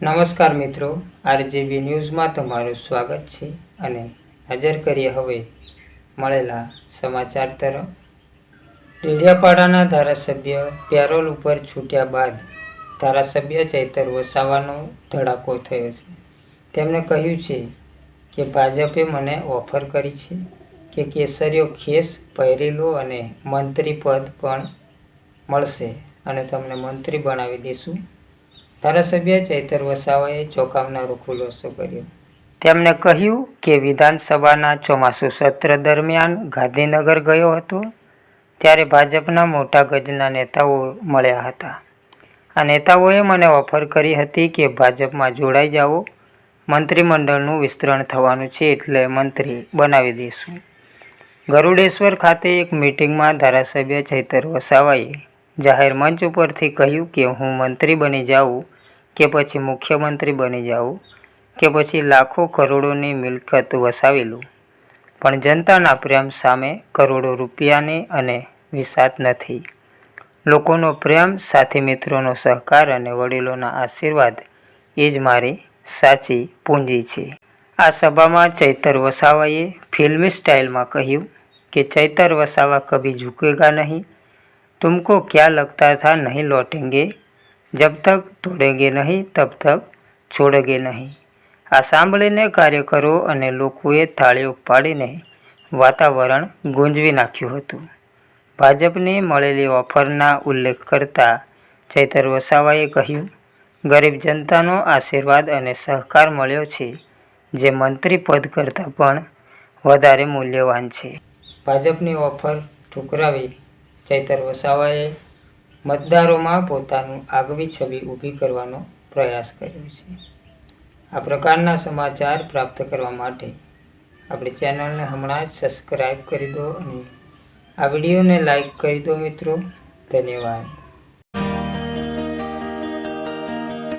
નમસ્કાર મિત્રો આરજીબી ન્યૂઝમાં તમારું સ્વાગત છે અને હાજર કરીએ હવે મળેલા સમાચાર તરફ. ડેડિયાપાડાના ધારાસભ્ય પેરોલ ઉપર છૂટ્યા બાદ ધારાસભ્ય ચૈતર વસાવાનો ધડાકો થયો છે. તેમણે કહ્યું છે કે ભાજપે મને ઓફર કરી છે કે કેસરીઓ ખેસ પહેરી લો અને મંત્રી પદ પણ મળશે અને તમને મંત્રી બનાવી દઈશું ધારાસભ્ય ચૈતર વસાવાએ ચોંકાવનારો ખુલાસો કર્યો. તેમણે કહ્યું કે વિધાનસભાના ચોમાસુ સત્ર દરમિયાન ગાંધીનગર ગયો હતો, ત્યારે ભાજપના મોટા ગજના નેતાઓ મળ્યા હતા. આ નેતાઓએ મને ઓફર કરી હતી કે ભાજપમાં જોડાઈ જાઓ, મંત્રીમંડળનું વિસ્તરણ થવાનું છે એટલે મંત્રી બનાવી દઈશું ગરુડેશ્વર ખાતે એક મિટિંગમાં ધારાસભ્ય ચૈતર વસાવાએ જાહેર મંચ ઉપરથી કહ્યું કે હું મંત્રી બની જાઉં કે પછી મુખ્યમંત્રી બની જાઉં કે પછી લાખો કરોડોની મિલકત વસાવી લઉં. પણ જનતાના પ્રેમ સામે કરોડો રૂપિયાની અને વિસાત નથી. લોકોનો પ્રેમ, સાથી મિત્રોનો સહકાર અને વડીલોના આશીર્વાદ એ જ મારી સાચી પૂંજી છે. આ સભામાં ચૈતર વસાવાએ ફિલ્મી સ્ટાઇલમાં કહ્યું કે ચૈતર વસાવા કભી ઝૂકેગા નહીં. तुमको क्या लगता था नहीं लौटेंगे जब तक तोड़ेंगे નહીં તબ તક છોડેંગે નહીં આ સાંભળીને કાર્યકરો અને લોકોએ તાળીઓ પાડીને વાતાવરણ ગુંજવી નાખ્યું હતું ભાજપની મળેલી ઓફરના ઉલ્લેખ કરતા ચૈતર વસાવાએ કહ્યું ગરીબ જનતાનો આશીર્વાદ અને સહકાર મળ્યો છે જે મંત્રી પદ કરતાં પણ વધારે મૂલ્યવાન છે ભાજપની ઓફર ઠુકરાવી ચૈતર વસાવાએ મતદારોમાં પોતાનું આગવી છબી ઊભી કરવાનો પ્રયાસ કર્યો છે. આ પ્રકારના સમાચાર પ્રાપ્ત કરવા માટે આપણી ચેનલને હમણાં જ સબસ્ક્રાઈબ કરી દો અને આ વિડીયોને લાઈક કરી દો મિત્રો. ધન્યવાદ.